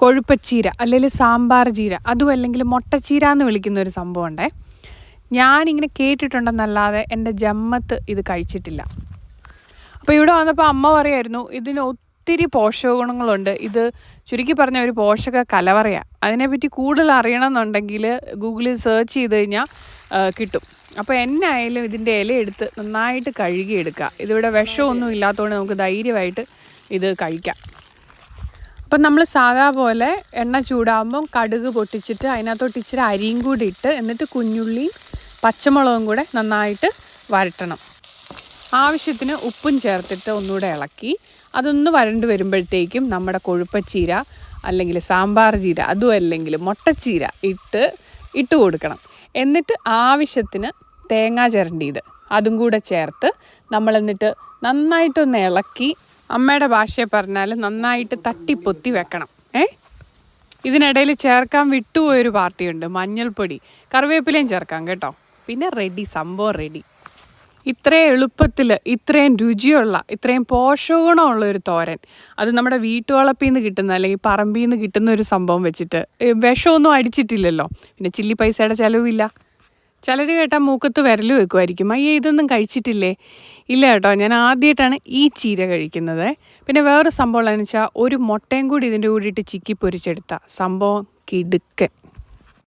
കൊഴുപ്പച്ചീര അല്ലെങ്കിൽ സാമ്പാർ ചീര അതും അല്ലെങ്കിൽ മുട്ടച്ചീര എന്ന് വിളിക്കുന്ന ഒരു സംഭവം ഉണ്ടേ ഞാനിങ്ങനെ കേട്ടിട്ടുണ്ടെന്നല്ലാതെ എന്റെ ജമ്മത്ത് ഇത് കഴിച്ചിട്ടില്ല. അപ്പോൾ ഇവിടെ വന്നപ്പോൾ അമ്മ പറയായിരുന്നു ഇതിന് ഒത്തിരി പോഷക ഗുണങ്ങളുണ്ട് ഇത് ചുരുക്കി പറഞ്ഞ ഒരു പോഷക കലവറയാണ് അതിനെപ്പറ്റി കൂടുതൽ അറിയണമെന്നുണ്ടെങ്കിൽ ഗൂഗിളിൽ സെർച്ച് ചെയ്ത് കഴിഞ്ഞാൽ കിട്ടും. അപ്പോൾ എന്നായാലും ഇതിന്റെ ഇല എടുത്ത് നന്നായിട്ട് കഴുകിയെടുക്കുക. ഇതിവിടെ വിഷമൊന്നും ഇല്ലാത്തതുകൊണ്ട് നമുക്ക് ധൈര്യമായിട്ട് ഇത് കഴിക്കാം. അപ്പം നമ്മൾ സാധാ പോലെ എണ്ണ ചൂടാകുമ്പം കടുക് പൊട്ടിച്ചിട്ട് അതിനകത്തോട്ട് ഇച്ചിരി അരിയും കൂടി ഇട്ട് എന്നിട്ട് കുഞ്ഞുള്ളിയും പച്ചമുളകും കൂടെ നന്നായിട്ട് വരട്ടണം. ആവശ്യത്തിന് ഉപ്പും ചേർത്തിട്ട് ഒന്നുകൂടെ ഇളക്കി. അതൊന്ന് വരണ്ട് വരുമ്പോഴത്തേക്കും നമ്മുടെ കൊഴുപ്പച്ചീര അല്ലെങ്കിൽ സാമ്പാർ ചീര അതും അല്ലെങ്കിൽ മുട്ടച്ചീര ഇട്ട് ഇട്ട് കൊടുക്കണം. എന്നിട്ട് ആവശ്യത്തിന് തേങ്ങ ചിരണ്ടിയത്. അതും കൂടെ ചേർത്ത് നമ്മൾ എന്നിട്ട് നന്നായിട്ടൊന്ന് ഇളക്കി അമ്മയുടെ ഭാഷയെ പറഞ്ഞാൽ നന്നായിട്ട് തട്ടിപ്പൊത്തി വെക്കണം. ഏ? ഇതിനിടയിൽ ചേർക്കാൻ വിട്ടുപോയൊരു പാർട്ടിയുണ്ട് മഞ്ഞൾപ്പൊടി. കറിവേപ്പിലയും ചേർക്കാം കേട്ടോ. പിന്നെ റെഡി സംഭവം റെഡി. ഇത്രയും എളുപ്പത്തിൽ ഇത്രയും രുചിയുള്ള ഇത്രയും പോഷകഗുണമുള്ള ഒരു തോരൻ. അത് നമ്മുടെ വീട്ടുവളപ്പിൽ നിന്ന് കിട്ടുന്ന അല്ലെങ്കിൽ പറമ്പിൽ നിന്ന് കിട്ടുന്ന ഒരു സംഭവം വെച്ചിട്ട് വിഷമൊന്നും അടിച്ചിട്ടില്ലല്ലോ. പിന്നെ ചില്ലി പൈസയുടെ ചിലവില്ല. ചിലർ കേട്ടാൽ മൂക്കത്ത് വിരൽ വെക്കുമായിരിക്കും അയ്യേ ഇതൊന്നും കഴിച്ചിട്ടില്ലേ? ഇല്ല കേട്ടോ ഞാൻ ആദ്യമായിട്ടാണ് ഈ ചീര കഴിക്കുന്നത്. പിന്നെ വേറൊരു സംഭവം എന്ന് വെച്ചാൽ ഒരു മുട്ടയും കൂടി ഇതിന്റെ കൂടിയിട്ട് ചിക്കി പൊരിച്ചെടുത്ത സംഭവം കിടുക്കൻ.